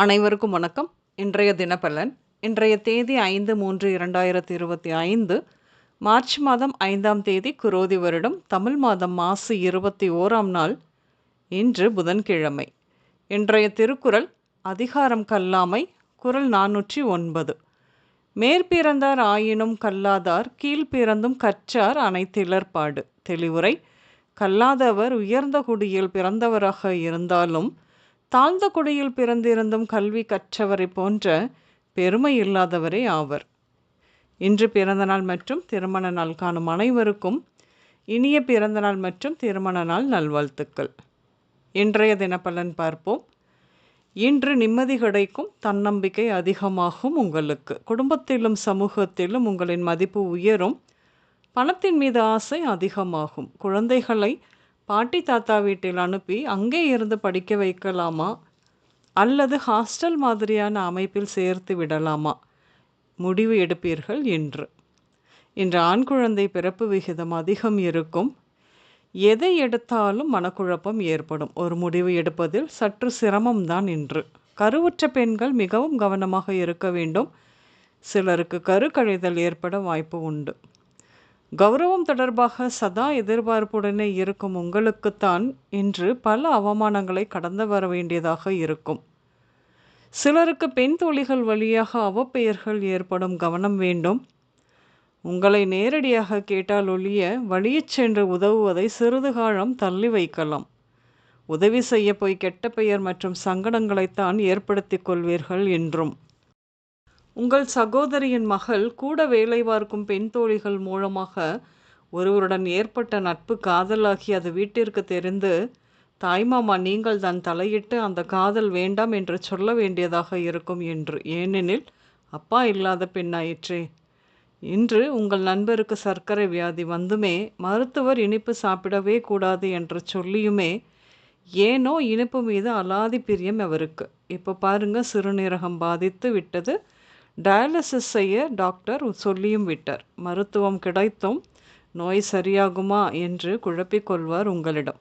அனைவருக்கும் வணக்கம். இன்றைய தினப்பலன் இன்றைய தேதி ஐந்து மூன்று இரண்டாயிரத்தி இருபத்தி ஐந்து மார்ச் மாதம் ஐந்தாம் தேதி குரோதி வருடம் தமிழ் மாதம் மாசு இருபத்தி ஓராம் நாள் இன்று புதன்கிழமை. இன்றைய திருக்குறள் அதிகாரம் கல்லாமை குரல் நானூற்றி ஒன்பது. மேற்பிறந்தார் ஆயினும் கல்லாதார் கீழ்பிறந்தும் கற்றார் அனைத்திலர்பாடு தெளிவுரை கல்லாதவர் உயர்ந்த குடியில் பிறந்தவராக இருந்தாலும் தாழ்ந்த குடியில் பிறந்திருந்தும் கல்வி கற்றவரை போன்ற பெருமை இல்லாதவரே ஆவர். இன்று பிறந்தநாள் மற்றும் திருமண நாள் காணும் அனைவருக்கும் இனிய பிறந்தநாள் மற்றும் திருமண நாள் நல்வாழ்த்துக்கள். இன்றைய தினப்பலன் பார்ப்போம். இன்று நிம்மதி கிடைக்கும் தன்னம்பிக்கை அதிகமாகும் உங்களுக்கு. குடும்பத்திலும் சமூகத்திலும் உங்களின் மதிப்பு உயரும். பணத்தின் மீது ஆசை அதிகமாகும். குழந்தைகளை பாட்டி தாத்தா வீட்டில் அனுப்பி அங்கே இருந்து படிக்க வைக்கலாமா? அல்லது ஹாஸ்டல் மாதிரியான அமைப்பில் சேர்த்து விடலாமா? முடிவு எடுப்பீர்கள் என்று. இன்று ஆண் குழந்தை பிறப்பு விகிதம் அதிகம் இருக்கும். எதை எடுத்தாலும் மனக்குழப்பம் ஏற்படும். ஒரு முடிவு எடுப்பதில் சற்று சிரமம்தான் இன்று. கருவுற்ற பெண்கள் மிகவும் கவனமாக இருக்க வேண்டும். சிலருக்கு கரு கழிதல் ஏற்பட வாய்ப்பு உண்டு. கௌரவம் தொடர்பாக சதா எதிர்பார்ப்புடனே இருக்கும் உங்களுக்குத்தான் இன்று பல அவமானங்களை கடந்து வர வேண்டியதாக இருக்கும். சிலருக்கு பெண் தோழிகள் வழியாக அவப்பெயர்கள் ஏற்படும் கவனம் வேண்டும். உங்களை நேரடியாக கேட்டால் ஒழிய வழியச் சென்று உதவுவதை சிறிது காலம் தள்ளி வைக்கலாம். உதவி செய்ய போய் கெட்ட பெயர் மற்றும் சங்கடங்களைத்தான் ஏற்படுத்திக் கொள்வீர்கள் என்றும். உங்கள் சகோதரியின் மகள் கூட வேலை பார்க்கும் பெண் தோழிகள் மூலமாக ஒருவருடன் ஏற்பட்ட நட்பு காதலாகி அது வீட்டிற்கு தெரிந்து தாய்மாமா நீங்கள் தான் தலையிட்டு அந்த காதல் வேண்டாம் என்று சொல்ல வேண்டியதாக இருக்கும் என்று. ஏனெனில் அப்பா இல்லாத பெண்ணாயிற்றே. இன்று உங்கள் நண்பருக்கு சர்க்கரை வியாதி வந்துமே மருத்துவர் இனிப்பு சாப்பிடவே கூடாது என்று சொல்லியுமே ஏனோ இனிப்பு மீது அலாதி பிரியம் அவருக்கு. இப்போ பாருங்க சிறுநீரகம் பாதித்து விட்டது. டயாலிசிஸ் செய்ய டாக்டர் சொல்லியும் விட்டார். மருத்துவம் கிடைத்தும் நோய் சரியாகுமா என்று குழப்பிக்கொள்வார் உங்களிடம்.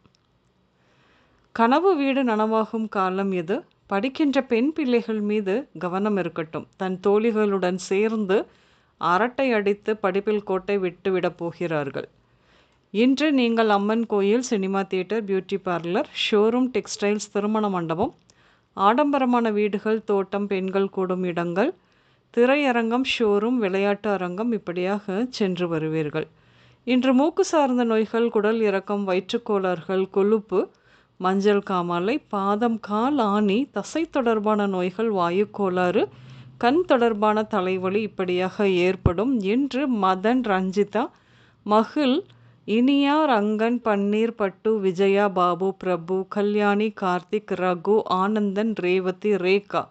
கனவு வீடு நனவாகும் காலம் இது. படிக்கின்ற பெண் பிள்ளைகள் மீது கவனம் இருக்கட்டும். தன் தோழிகளுடன் சேர்ந்து அரட்டை அடித்து படிப்பில் கோட்டை விட்டுவிடப் போகிறார்கள். இன்று நீங்கள் அம்மன் கோயில் cinema theatre beauty parlour showroom textiles திருமண மண்டபம் ஆடம்பரமான வீடுகள் தோட்டம் பெண்கள் கூடும் இடங்கள் திரையரங்கம் ஷோரூம் விளையாட்டு அரங்கம் இப்படியாக சென்று வருவீர்கள். இன்று மூக்கு சார்ந்த நோய்கள் குடல் இறக்கம் வயிற்றுக்கோளாறுகள் கொழுப்பு மஞ்சள் காமாலை பாதம் கால் ஆணி தசை தொடர்பான நோய்கள் வாயு கோளாறு கண் தொடர்பான தலைவலி இப்படியாக ஏற்படும். என்று மதன் ரஞ்சிதா மகிழ் இனியா ரங்கன் பன்னீர் பட்டு விஜயா பாபு பிரபு கல்யாணி கார்த்திக் ரகு ஆனந்தன் ரேவதி ரேகா.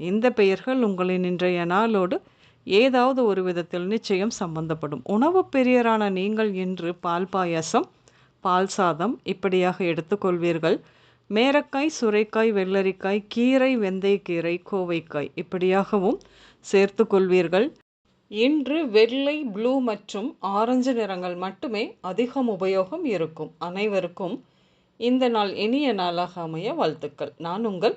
இந்த பெயர்கள் உங்களின் இன்றைய நாளோடு ஏதாவது ஒரு விதத்தில் நிச்சயம் சம்பந்தப்படும். உணவு பெரியரான நீங்கள் இன்று பால் பாயாசம் பால் சாதம் இப்படியாக எடுத்துக்கொள்வீர்கள். மேரக்காய் சுரைக்காய் வெள்ளரிக்காய் கீரை வெந்தயக்கீரை கோவைக்காய் இப்படியாகவும் சேர்த்து கொள்வீர்கள் இன்று வெள்ளை ப்ளூ மற்றும் ஆரஞ்சு நிறங்கள் மட்டுமே அதிகம் உபயோகம் இருக்கும். அனைவருக்கும் இந்த நாள் இனிய நாளாக அமைய வாழ்த்துக்கள். நான் உங்கள்